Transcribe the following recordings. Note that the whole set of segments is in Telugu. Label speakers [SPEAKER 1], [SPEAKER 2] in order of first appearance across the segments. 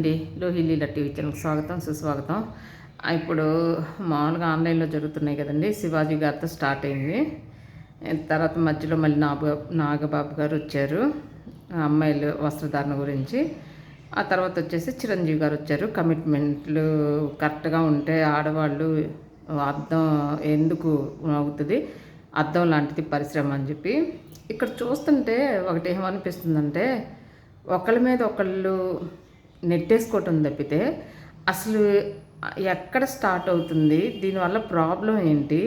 [SPEAKER 1] అండి. లోహిలీల టీవీ ఛానల్కి స్వాగతం సుస్వాగతం. ఇప్పుడు మామూలుగా ఆన్లైన్లో జరుగుతున్నాయి కదండి. శివాజీ గారితో స్టార్ట్ అయింది. తర్వాత మధ్యలో మళ్ళీ నాగ నాగబాబు గారు వచ్చారు. అమ్మాయిలు వస్త్రధారణ గురించి. ఆ తర్వాత వచ్చేసి చిరంజీవి గారు వచ్చారు. కమిట్మెంట్లు కరెక్ట్గా ఉంటే ఆడవాళ్ళు అర్థం ఎందుకు అవుతుంది అర్థం లాంటిది పరిశ్రమ అని చెప్పి. ఇక్కడ చూస్తుంటే ఒకటి ఏమనిపిస్తుందంటే ఒకళ్ళ మీద ఒకళ్ళు నెట్టేసుకోవటం తప్పితే అసలు ఎక్కడ స్టార్ట్ అవుతుంది? దీనివల్ల ప్రాబ్లం ఏంటి?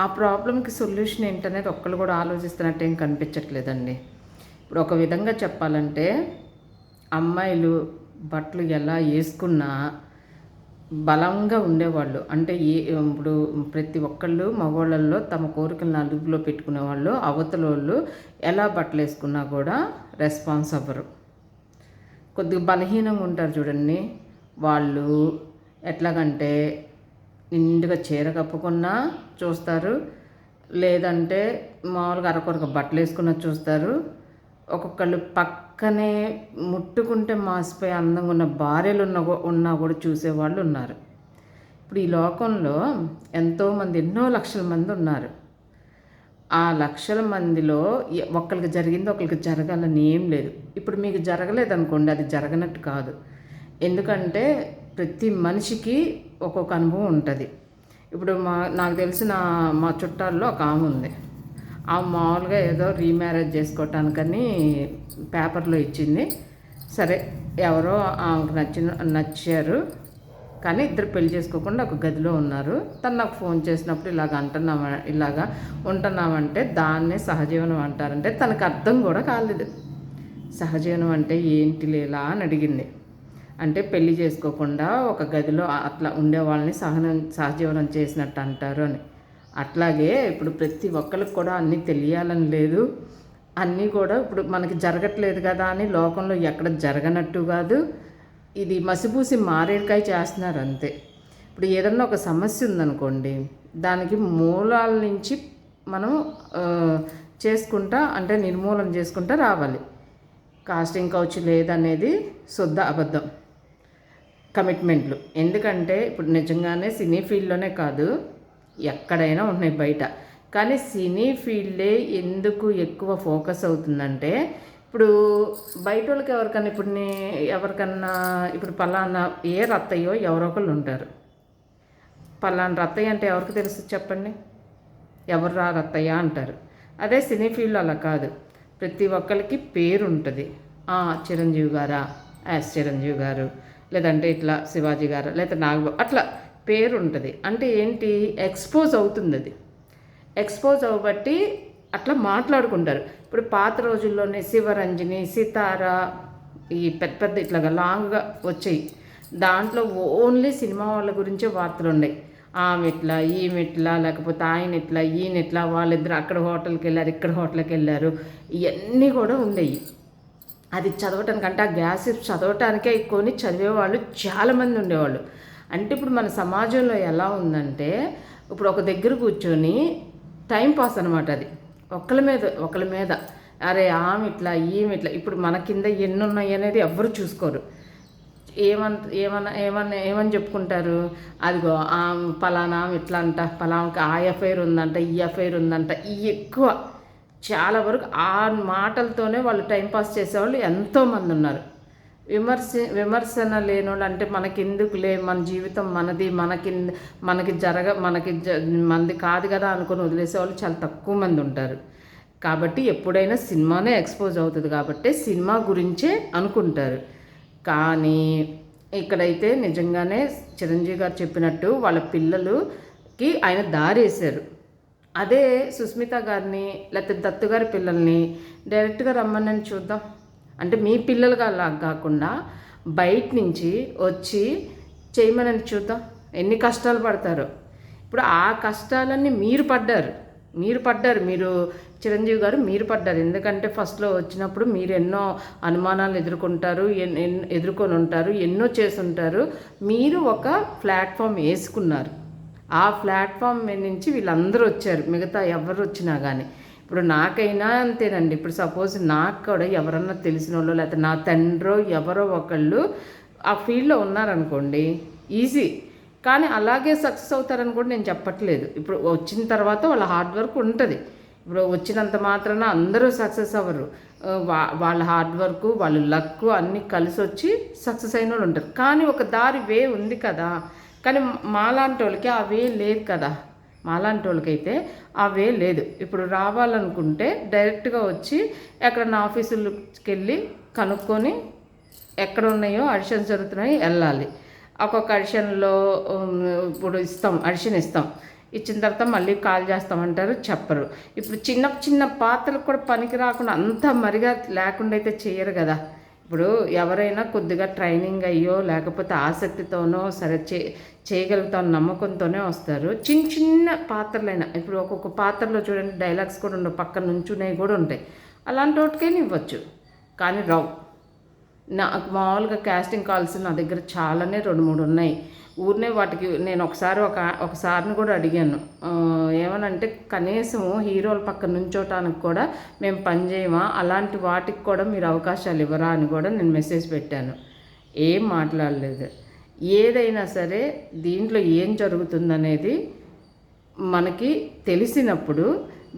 [SPEAKER 1] ఆ ప్రాబ్లంకి సొల్యూషన్ ఏంటనేది ఒక్కళ్ళు కూడా ఆలోచిస్తున్నట్టు ఏం కనిపించట్లేదండి. ఇప్పుడు ఒక విధంగా చెప్పాలంటే అమ్మాయిలు బట్టలు ఎలా వేసుకున్నా బలంగా ఉండేవాళ్ళు. అంటే ఏ ఇప్పుడు ప్రతి ఒక్కళ్ళు మగవాళ్ళల్లో తమ కోరికలను అదుపులో పెట్టుకునే వాళ్ళు అవతల వాళ్ళు ఎలా బట్టలు వేసుకున్నా కూడా రెస్పాన్స్ అవ్వరు. కొద్దిగా బలహీనంగా ఉంటారు చూడండి. వాళ్ళు ఎట్లాగంటే నిండుగా చీర కప్పుకున్నా చూస్తారు. లేదంటే మామూలుగా అరకొరక బట్టలు వేసుకున్న చూస్తారు. ఒక్కొక్కళ్ళు పక్కనే ముట్టుకుంటే మాసిపోయి అందంగా ఉన్న భార్యలు ఉన్న ఉన్నా కూడా చూసేవాళ్ళు ఉన్నారు. ఇప్పుడు ఈ లోకంలో ఎంతోమంది ఎన్నో లక్షల మంది ఉన్నారు. ఆ లక్షల మందిలో ఒకరికి జరిగింది ఒకరికి జరగాలని ఏం లేదు. ఇప్పుడు మీకు జరగలేదు అనుకోండి అది జరగనట్టు కాదు. ఎందుకంటే ప్రతి మనిషికి ఒక్కొక్క అనుభవం ఉంటుంది. ఇప్పుడు మా నాకు తెలిసిన మా చుట్టాల్లో ఒక ఆమె ఉంది. ఆ మామూలుగా ఏదో రీమ్యారేజ్ చేసుకోవటానికని పేపర్లో ఇచ్చింది. సరే ఎవరో ఆమెకు నచ్చిన నచ్చారు. కానీ ఇద్దరు పెళ్ళి చేసుకోకుండా ఒక గదిలో ఉన్నారు. తను నాకు ఫోన్ చేసినప్పుడు ఇలాగ అంటున్నామా ఇలాగా ఉంటున్నామంటే దాన్నే సహజీవనం అంటారంటే తనకు అర్థం కూడా కాలేదు. సహజీవనం అంటే ఏంటి లేలా అని అడిగింది. అంటే పెళ్ళి చేసుకోకుండా ఒక గదిలో అట్లా ఉండే వాళ్ళని సహనం సహజీవనం చేసినట్టు అంటారు అని. అట్లాగే ఇప్పుడు ప్రతి ఒక్కరికి కూడా అన్నీ తెలియాలని లేదు. అన్నీ కూడా ఇప్పుడు మనకి జరగట్లేదు కదా అని లోకంలో ఎక్కడ జరగనట్టు కాదు. ఇది మసిపూసి మారేడుకాయ చేస్తున్నారు అంతే. ఇప్పుడు ఏదన్నా ఒక సమస్య ఉందనుకోండి దానికి మూలాల నుంచి మనం చేసుకుంటా అంటే నిర్మూలన చేసుకుంటా రావాలి. కాస్టింగ్ కౌచ్ లేదనేది శుద్ధ అబద్ధం. కమిట్మెంట్లు. ఎందుకంటే ఇప్పుడు నిజంగానే సినీ ఫీల్డ్లోనే కాదు ఎక్కడైనా ఉన్నాయి బయట. కానీ సినీ ఫీల్డే ఎందుకు ఎక్కువ ఫోకస్ అవుతుందంటే ఇప్పుడు బయట వాళ్ళకి ఎవరికన్నా ఇప్పుడు ఎవరికన్నా ఇప్పుడు పలానా ఏ రత్తయ్యో ఎవరో ఒకళ్ళు ఉంటారు. పలానా రత్తయ్య అంటే ఎవరికి తెలుసు చెప్పండి? ఎవరు రా రత్తయ్య అంటారు. అదే సినీ ఫీల్డ్ అలా కాదు. ప్రతి ఒక్కరికి పేరు ఉంటుంది. చిరంజీవి గారా? యాస్ చిరంజీవి గారు. లేదంటే ఇట్లా శివాజీ గారు లేదా నాగబాబు అట్లా పేరు ఉంటుంది. అంటే ఏంటి? ఎక్స్పోజ్ అవుతుంది అది. ఎక్స్పోజ్ అవ్వబట్టి అట్లా మాట్లాడుకుంటారు. ఇప్పుడు పాత రోజుల్లోనే శివరంజని సితార ఈ పెద్ద పెద్ద ఇట్లాగా లాంగ్గా వచ్చాయి. దాంట్లో ఓన్లీ సినిమా వాళ్ళ గురించే వార్తలు ఉన్నాయి. ఆమె ఇట్లా ఈమె ఇట్లా లేకపోతే ఆయన ఇట్లా ఈయన ఇట్లా వాళ్ళిద్దరు అక్కడ హోటల్కి వెళ్ళారు ఇక్కడ హోటల్కి వెళ్ళారు ఇవన్నీ కూడా ఉండేవి అది చదవటానికంటే ఆ గ్యాస్ చదవటానికే కొని చదివేవాళ్ళు చాలామంది ఉండేవాళ్ళు. అంటే ఇప్పుడు మన సమాజంలో ఎలా ఉందంటే ఇప్పుడు ఒక దగ్గర కూర్చొని టైం పాస్ అనమాట అది. ఒకళ్ళ మీద ఒకళ్ళ మీద. అరే ఆమె ఇట్లా ఈమె ఇట్లా. ఇప్పుడు మన కింద ఎన్ని ఉన్నాయి అనేది ఎవ్వరు చూసుకోరు. ఏమన్ ఏమన్నా ఏమన్నా ఏమని చెప్పుకుంటారు? అదిగో ఆ పలానా ఇట్లా అంట పలానాకి ఆ ఎఫ్ఐఆర్ ఉందంట ఈ ఎఫ్ఐఆర్ ఉందంట ఈ ఎక్కువ. చాలా వరకు ఆ మాటలతోనే వాళ్ళు టైంపాస్ చేసేవాళ్ళు ఎంతోమంది ఉన్నారు. విమర్శ విమర్శన లేనోళ్ళు అంటే మనకెందుకులే? మన జీవితం మనది మనకి మనకి జరగ మనకి మనది కాదు కదా అనుకుని వదిలేసేవాళ్ళు చాలా తక్కువ మంది ఉంటారు. కాబట్టి ఎప్పుడైనా సినిమానే ఎక్స్పోజ్ అవుతుంది కాబట్టి సినిమా గురించే అనుకుంటారు. కానీ ఇక్కడైతే నిజంగానే చిరంజీవి గారు చెప్పినట్టు వాళ్ళ పిల్లలుకి ఆయన దారేశారు. అదే సుస్మిత గారిని లేకపోతే దత్తు గారి పిల్లల్ని డైరెక్ట్గా రమ్మని చూద్దాం. అంటే మీ పిల్లలుగా అలా కాకుండా బయట నుంచి వచ్చి చేయమనని చూద్దాం. ఎన్ని కష్టాలు పడతారు? ఇప్పుడు ఆ కష్టాలన్నీ మీరు పడ్డారు. మీరు పడ్డారు. మీరు చిరంజీవి గారు మీరు పడ్డారు. ఎందుకంటే ఫస్ట్లో వచ్చినప్పుడు మీరు ఎన్నో అనుమానాలు ఎదుర్కొంటారు ఎదుర్కొని ఉంటారు ఎన్నో చేసుంటారు మీరు ఒక ప్లాట్ఫామ్ వేసుకున్నారు. ఆ ప్లాట్ఫామ్ నుంచి వీళ్ళందరూ వచ్చారు. మిగతా ఎవరు వచ్చినా కానీ ఇప్పుడు నాకైనా అంతేనండి. ఇప్పుడు సపోజ్ నాకు కూడా ఎవరన్నా తెలిసిన వాళ్ళు లేకపోతే నా తండ్రో ఎవరో ఒకళ్ళు ఆ ఫీల్డ్లో ఉన్నారనుకోండి ఈజీ. కానీ అలాగే సక్సెస్ అవుతారని కూడా నేను చెప్పట్లేదు. ఇప్పుడు వచ్చిన తర్వాత వాళ్ళ హార్డ్ వర్క్ ఉంటుంది. ఇప్పుడు వచ్చినంత మాత్రాన అందరూ సక్సెస్ అవ్వరు. వా వాళ్ళ హార్డ్ వర్క్ వాళ్ళ లక్ అన్నీ కలిసి వచ్చి సక్సెస్ అయిన వాళ్ళు ఉంటారు. కానీ ఒక దారి వే ఉంది కదా. కానీ మాలాంటి వాళ్ళకి ఆ వే లేదు కదా. మాలాంటి వాళ్ళకైతే ఆ వే లేదు. ఇప్పుడు రావాలనుకుంటే డైరెక్ట్గా వచ్చి ఎక్కడన్నా ఆఫీసులకి వెళ్ళి కనుక్కొని ఎక్కడ ఉన్నాయో అడిషన్స్ జరుగుతున్నాయి వెళ్ళాలి. ఒక్కొక్క అడిషన్లో ఇప్పుడు ఇస్తాం అడిషన్ ఇస్తాం. ఇచ్చిన తర్వాత మళ్ళీ కాల్ చేస్తామంటారు చెప్పరు. ఇప్పుడు చిన్న చిన్న పాత్రలకు కూడా పనికి రాకుండా అంత మరిగా లేకుండా అయితే చేయరు కదా. ఇప్పుడు ఎవరైనా కొద్దిగా ట్రైనింగ్ అయ్యో లేకపోతే ఆసక్తితోనో సరే చే చేయగలుగుతాను నమ్మకంతోనే వస్తారు. చిన్న చిన్న పాత్రలైనా ఇప్పుడు ఒక్కొక్క పాత్రలో చూడండి డైలాగ్స్ కూడా ఉండవు పక్కన నుంచునేవి కూడా ఉంటాయి. అలాంటి వాటికైనా ఇవ్వచ్చు. కానీ రావు నాకు మామూలుగా క్యాస్టింగ్ కాల్స్ నా దగ్గర చాలానే రెండు మూడు ఉన్నాయి. ఊరినే వాటికి నేను ఒకసారి ఒక ఒకసారిని కూడా అడిగాను. ఏమనంటే కనీసం హీరోల పక్కన నుంచోటానికి కూడా మేము పని చేయమా? అలాంటి వాటికి కూడా మీరు అవకాశాలు ఇవ్వరా అని కూడా నేను మెసేజ్ పెట్టాను. ఏం మాట్లాడలేదు. ఏదైనా సరే దీంట్లో ఏం జరుగుతుందనేది మనకి తెలిసినప్పుడు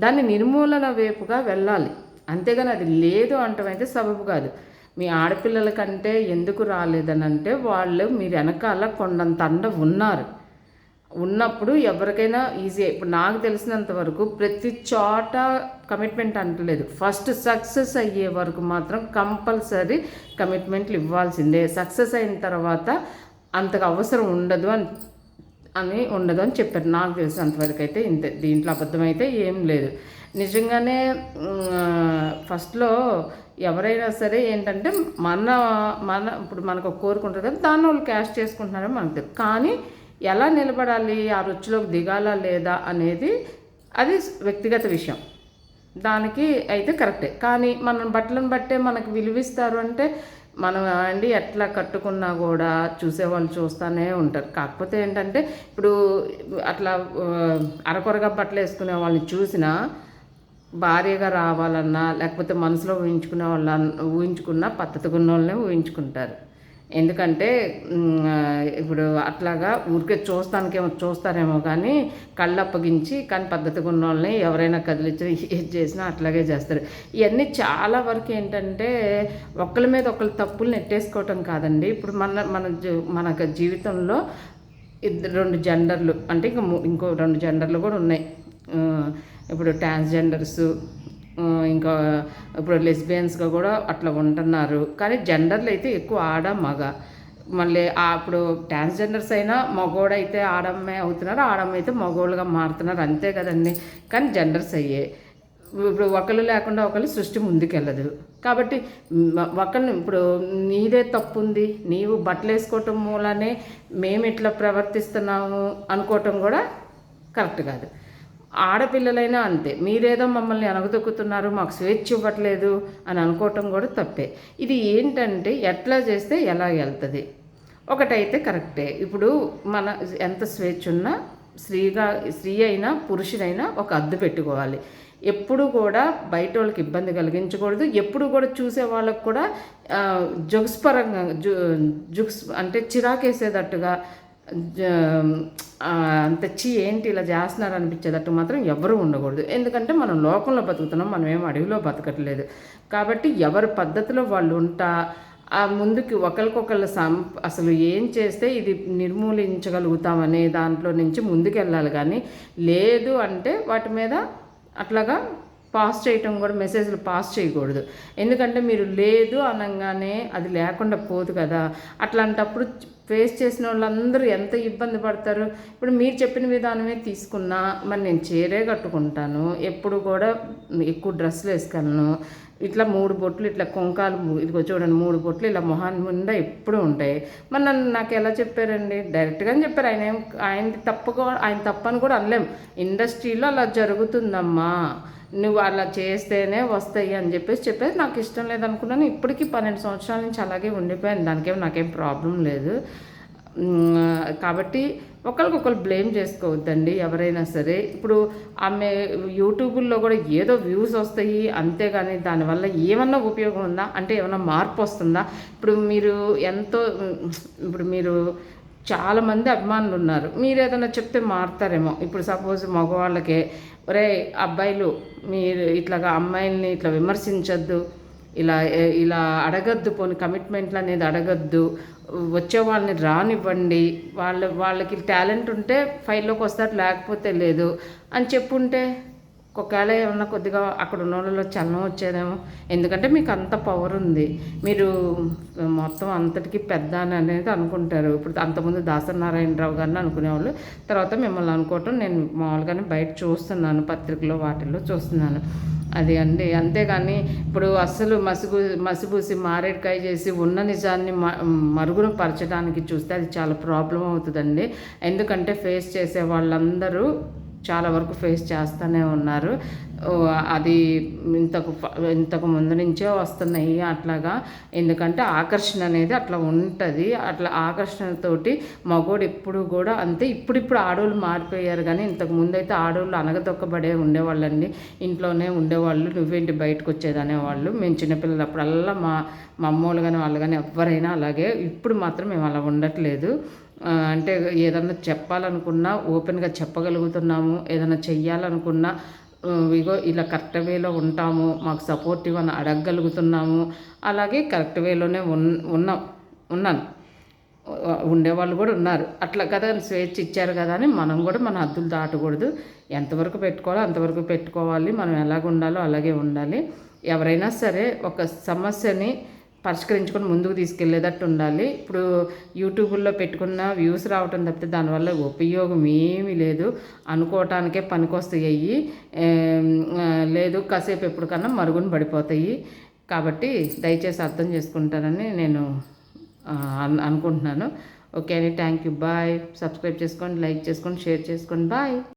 [SPEAKER 1] దాన్ని నిర్మూలన వైపుగా వెళ్ళాలి. అంతేగాని అది లేదు అంటమైతే సబబు కాదు. మీ ఆడపిల్లల కంటే ఎందుకు రాలేదని అంటే వాళ్ళు మీరు వెనకాల కొండంత అండ ఉన్నారు. ఉన్నప్పుడు ఎవరికైనా ఈజీ ఇప్పుడు నాకు తెలిసినంత వరకు ప్రతి చోట కమిట్మెంట్ అంటలేదు. ఫస్ట్ సక్సెస్ అయ్యే వరకు మాత్రం కంపల్సరీ కమిట్మెంట్లు ఇవ్వాల్సిందే. సక్సెస్ అయిన తర్వాత అంతకు అవసరం ఉండదు అని అని ఉండదు అని చెప్పారు. నాకు తెలిసినంతవరకు అయితే ఇంతే. దీంట్లో అబద్ధం అయితే ఏం లేదు. నిజంగానే ఫస్ట్లో ఎవరైనా సరే ఏంటంటే మన మన ఇప్పుడు మనకు ఒక కోరిక ఉంటుంది కదా దాన్ని వాళ్ళు క్యాష్ చేసుకుంటున్నారో మనకు తెలుసు. కానీ ఎలా నిలబడాలి ఆ రుచిలోకి దిగాలా లేదా అనేది అది వ్యక్తిగత విషయం. దానికి అయితే కరెక్టే. కానీ మనం బట్టలను బట్టే మనకు విలువిస్తారు అంటే మనం అండి ఎట్లా కట్టుకున్నా కూడా చూసేవాళ్ళు చూస్తూనే ఉంటారు. కాకపోతే ఏంటంటే ఇప్పుడు అట్లా అరకొరగా బట్టలు వేసుకునే వాళ్ళని చూసినా భార్యగా రావాలన్నా లేకపోతే మనసులో ఊహించుకునే వాళ్ళ ఊహించుకున్న పద్ధతిగా ఉన్న వాళ్ళనే ఊహించుకుంటారు. ఎందుకంటే ఇప్పుడు అట్లాగా ఊరికే చూస్తానికేమో చూస్తారేమో కానీ కళ్ళు అప్పగించి కానీ పద్ధతిగా ఉన్న వాళ్ళని ఎవరైనా కదిలించి ఏది చేసినా అట్లాగే చేస్తారు. ఇవన్నీ చాలా వరకు ఏంటంటే ఒకళ్ళ మీద ఒకళ్ళ తప్పులు నెట్టేసుకోవటం కాదండి. ఇప్పుడు మన మన మన జీవితంలో ఇద్దరు రెండు జెండర్లు అంటే ఇంకా ఇంకో రెండు జెండర్లు కూడా ఉన్నాయి. ఇప్పుడు ట్రాన్స్జెండర్స్ ఇంకా ఇప్పుడు లెస్బియన్స్గా కూడా అట్లా ఉంటున్నారు. కానీ జెండర్లు అయితే ఎక్కువ ఆడ మగ. మళ్ళీ అప్పుడు ట్రాన్స్జెండర్స్ అయినా మగోడైతే ఆడమ్మే అవుతున్నారు ఆడమ్మ అయితే మగోళ్ళుగా మారుతున్నారు అంతే కదండి. కానీ జెండర్స్ అయ్యే. ఇప్పుడు ఒకళ్ళు లేకుండా ఒకళ్ళు సృష్టి ముందుకెళ్ళదు. కాబట్టి ఒకళ్ళు ఇప్పుడు నీదే తప్పు ఉంది నీవు బట్టలు వేసుకోవటం మూలనే మేము ఇట్లా ప్రవర్తిస్తున్నాము అనుకోవటం కూడా కరెక్ట్ కాదు. ఆడపిల్లలైనా అంతే. మీరేదో మమ్మల్ని అనగదొక్కుతున్నారు మాకు స్వేచ్ఛ ఇవ్వట్లేదు అని అనుకోవటం కూడా తప్పే. ఇది ఏంటంటే ఎట్లా చేస్తే ఎలా వెళ్తుంది? ఒకటైతే కరెక్టే. ఇప్పుడు మన ఎంత స్వేచ్ఛ ఉన్నా స్త్రీగా స్త్రీ అయినా పురుషుడైనా ఒక అద్దు పెట్టుకోవాలి. ఎప్పుడు కూడా బయట వాళ్ళకి ఇబ్బంది కలిగించకూడదు. ఎప్పుడు కూడా చూసే వాళ్ళకు కూడా ఆ, జుగుస్పరంగా జు జుగ్స్ అంటే చిరాకేసేటట్టుగా జ- ఏంటి ఇలా చేస్తున్నారు అనిపించేటట్టు మాత్రం ఎవరు ఉండకూడదు. ఎందుకంటే మనం లోకంలో బతుకుతున్నాం మనం ఏం అడవిలో బతకట్లేదు. కాబట్టి ఎవరి పద్ధతిలో వాళ్ళు ఉంటా ఆ ముందుకి ఒకరికొకళ్ళు సం అసలు ఏం చేస్తే ఇది నిర్మూలించగలుగుతామనే దాంట్లో నుంచి ముందుకెళ్ళాలి కానీ లేదు అంటే వాటి మీద అట్లాగా పాస్ చేయటం కూడా మెసేజ్లు పాస్ చేయకూడదు. ఎందుకంటే మీరు లేదు అనగానే అది లేకుండా పోదు కదా. అట్లాంటప్పుడు ఫేస్ చేసిన వాళ్ళందరూ ఎంత ఇబ్బంది పడతారు? ఇప్పుడు మీరు చెప్పిన విధానమే తీసుకున్నా మరి నేను చీరే కట్టుకుంటాను ఎప్పుడు కూడా ఎక్కువ డ్రెస్సులు వేసుకెళ్ళను. ఇట్లా మూడు బొట్లు ఇట్లా కొంకాలు ఇదిగో చూడండి మూడు బొట్లు ఇలా మొహాన్ని ముందా ఎప్పుడూ ఉంటాయి. మరి నన్ను నాకు ఎలా చెప్పారండి? డైరెక్ట్గానే చెప్పారు. ఆయన ఏం ఆయన తప్పుగా ఆయన తప్పని కూడా అనలేం. ఇండస్ట్రీలో అలా జరుగుతుందమ్మా. నువ్వు అలా చేస్తేనే వస్తాయి అని చెప్పేసి చెప్పేసి నాకు ఇష్టం లేదనుకున్నాను. ఇప్పటికీ పన్నెండు సంవత్సరాల నుంచి అలాగే ఉండిపోయాను. దానికేం నాకేం ప్రాబ్లం లేదు. కాబట్టి ఒకరికొకరు బ్లేమ్ చేసుకోవద్దండి. ఎవరైనా సరే. ఇప్పుడు ఆమె యూట్యూబుల్లో కూడా ఏదో వ్యూస్ వస్తాయి. అంతేగాని దానివల్ల ఏమన్నా ఉపయోగం ఉందా? అంటే ఏమన్నా మార్పు వస్తుందా? ఇప్పుడు మీరు ఎంతో ఇప్పుడు మీరు చాలామంది అభిమానులు ఉన్నారు మీరు ఏదైనా చెప్తే మారుతారేమో. ఇప్పుడు సపోజ్ మగవాళ్ళకే ఒరే అబ్బాయిలు మీరు ఇట్లాగా అమ్మాయిల్ని ఇట్లా విమర్శించొద్దు. ఇలా ఇలా అడగద్దు. పోని కమిట్మెంట్లు అనేది అడగద్దు. వచ్చే వాళ్ళని రానివ్వండి. వాళ్ళ వాళ్ళకి టాలెంట్ ఉంటే ఫైల్లోకి వస్తారు లేకపోతే లేదు అని చెప్పుంటే ఒకవేళ ఏమన్నా కొద్దిగా అక్కడ ఉన్న వాళ్ళలో చలనం వచ్చేదేమో. ఎందుకంటే మీకు అంత పవర్ ఉంది. మీరు మొత్తం అంతటికి పెద్ద అని అనేది అనుకుంటారు. ఇప్పుడు అంతకుముందు దాసనారాయణరావు గారిని అనుకునేవాళ్ళు. తర్వాత మిమ్మల్ని అనుకోవటం నేను మామూలుగానే బయట చూస్తున్నాను పత్రికలో వాటిల్లో చూస్తున్నాను. అది అండి. అంతేగాని ఇప్పుడు అస్సలు మసుగు మసిబూసి మారేడుకాయ చేసి ఉన్న నిజాన్ని మ మరుగున పరచడానికి చూస్తే అది చాలా ప్రాబ్లం అవుతుందండి. ఎందుకంటే ఫేస్ చేసే వాళ్ళందరూ చాలా వరకు ఫేస్ చేస్తూనే ఉన్నారు. అది ఇంతకు ఇంతకు ముందు నుంచే వస్తున్నాయి అట్లాగా. ఎందుకంటే ఆకర్షణ అనేది అట్లా ఉంటుంది. అట్లా ఆకర్షణతోటి మగోడు ఎప్పుడు కూడా అంతే. ఇప్పుడిప్పుడు ఆడవాళ్ళు మారిపోయారు కానీ ఇంతకు ముందు అయితే ఆడవాళ్ళు అనగదొక్కబడే ఉండేవాళ్ళండి. ఇంట్లోనే ఉండేవాళ్ళు. నువ్వేంటి బయటకు వచ్చేది అనేవాళ్ళు మేము చిన్నపిల్లలు అప్పుడల్లా మా మా అమ్మోళ్ళు కానీ వాళ్ళు కానీ ఎవరైనా అలాగే. ఇప్పుడు మాత్రం మేము అలా ఉండట్లేదు. అంటే ఏదన్నా చెప్పాలనుకున్నా ఓపెన్గా చెప్పగలుగుతున్నాము. ఏదైనా చెయ్యాలనుకున్నా ఇగో ఇలా కరెక్ట్ వేలో ఉంటాము. మాకు సపోర్టివ్ అని అడగగలుగుతున్నాము. అలాగే కరెక్ట్ వేలోనే ఉన్ ఉన్నాం ఉన్నాను ఉండేవాళ్ళు కూడా ఉన్నారు. అట్లా కదా స్వేచ్ఛ ఇచ్చారు కదా అని మనం కూడా మన హద్దులు దాటకూడదు. ఎంతవరకు పెట్టుకోవాలో అంతవరకు పెట్టుకోవాలి. మనం ఎలాగ ఉండాలో అలాగే ఉండాలి. ఎవరైనా సరే ఒక సమస్యని పరిష్కరించుకొని ముందుకు తీసుకెళ్ళేటట్టు ఉండాలి. ఇప్పుడు యూట్యూబ్లో పెట్టుకున్న వ్యూస్ రావటం తప్పితే దానివల్ల ఉపయోగం ఏమీ లేదు. అనుకోవటానికే పనికొస్తాయి. లేదు కాసేపు ఎప్పటికన్నా మరుగున పడిపోతాయి. కాబట్టి దయచేసి అర్థం చేసుకుంటారని నేను అనుకుంటున్నాను. ఓకే అండి. Thank you. బాయ్. సబ్స్క్రైబ్ చేసుకోండి లైక్ చేసుకోండి షేర్ చేసుకోండి. బాయ్.